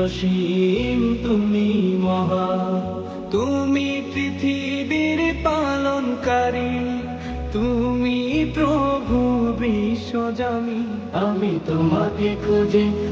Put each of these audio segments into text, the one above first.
অসীম তুমি মহা। তুমি পৃথিবীর পালনকারী। তুমি প্রভু বিশ্বজামি আমি তোমাকে খুঁজি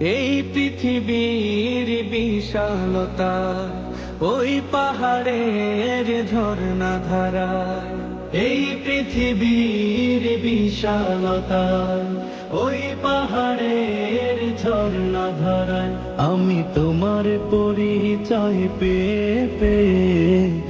এই পৃথিবীর বিশালতা, ওই পাহাড়ের ঝর্ণা ধারায় এই পৃথিবীর বিশালতা, ওই পাহাড়ের ঝর্ণা ধারায় আমি তোমার পরিচয় পেয়ে পেয়ে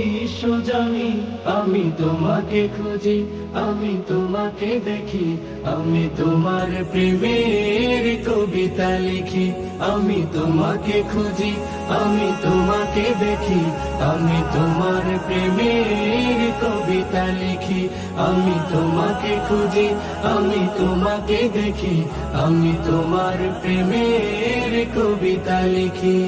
বিশ্বজামি আমি তোমাকে খুঁজি, আমি তোমাকে দেখি, আমি তোমার প্রেমের কবিতা লিখি, আমি তোমাকে খুঁজি, আমি তোমাকে দেখি, আমি তোমার প্রেমের কবিতা লিখি, আমি তোমাকে খুঁজি, আমি তোমাকে দেখি, আমি তোমার প্রেমের কবিতা লিখি।